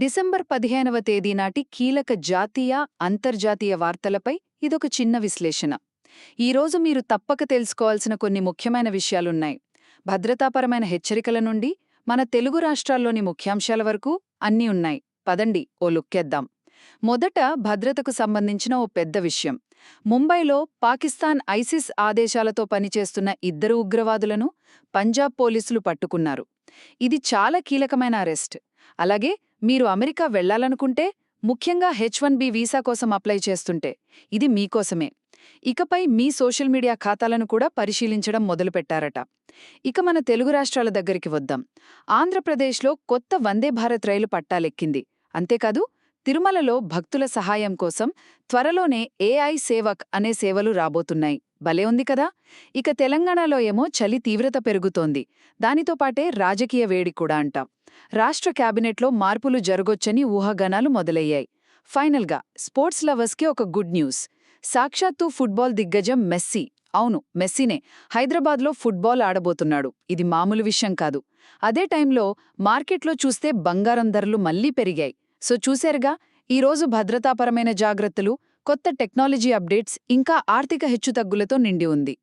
December పదిహేనవ తేదీ నాటి కీలక జాతీయ అంతర్జాతీయ వార్తలపై ఇదొక చిన్న విశ్లేషణ. ఈరోజు మీరు తప్పక తెలుసుకోవాల్సిన కొన్ని ముఖ్యమైన విషయాలున్నాయి. భద్రతాపరమైన హెచ్చరికల నుండి మన తెలుగు రాష్ట్రాల్లోని ముఖ్యాంశాల వరకు అన్నీ ఉన్నాయి. పదండి ఓ లుక్కేద్దాం. మొదట భద్రతకు సంబంధించిన ఓ పెద్ద విషయం. ముంబైలో పాకిస్తాన్ ఐసిస్ ఆదేశాలతో పనిచేస్తున్న ఇద్దరు ఉగ్రవాదులను పంజాబ్ పోలీసులు పట్టుకున్నారు. ఇది చాలా కీలకమైన అరెస్ట్. అలాగే మీరు అమెరికా వెళ్ళాలనుకుంటే ముఖ్యంగా హెచ్ వన్ బి వీసా కోసం అప్లై చేస్తుంటే ఇది మీకోసమే. ఇకపై మీ సోషల్ మీడియా ఖాతాలను కూడా పరిశీలించడం మొదలుపెట్టారట. ఇక మన తెలుగు రాష్ట్రాల దగ్గరికి వద్దాం. ఆంధ్రప్రదేశ్లో కొత్త వందే భారత్ రైలు పట్టాలెక్కింది. అంతేకాదు తిరుమలలో భక్తుల సహాయం కోసం త్వరలోనే ఏఐ సేవక్ అనే సేవలు రాబోతున్నాయి. భలే ఉంది కదా! ఇక తెలంగాణలో ఏమో చలి తీవ్రత పెరుగుతోంది. దానితో పాటే రాజకీయ వేడి కూడా అంటాం. రాష్ట్ర క్యాబినెట్లో మార్పులు జరగొచ్చని ఊహాగానాలు మొదలయ్యాయి. ఫైనల్గా స్పోర్ట్స్ లవర్స్కి ఒక గుడ్ న్యూస్. సాక్షాత్తు ఫుట్బాల్ దిగ్గజం మెస్సీ. అవును మెస్సీనే. హైదరాబాద్లో ఫుట్బాల్ ఆడబోతున్నాడు. ఇది మామూలు విషయం కాదు. అదే టైంలో మార్కెట్లో చూస్తే బంగారం ధరలు మళ్ళీ పెరిగాయి. సో చూశారుగా? ఈరోజు భద్రతాపరమైన జాగ్రత్తలు కొత్త టెక్నాలజీ అప్డేట్స్ ఇంకా ఆర్థిక హెచ్చుతగ్గులతో నిండి ఉంది.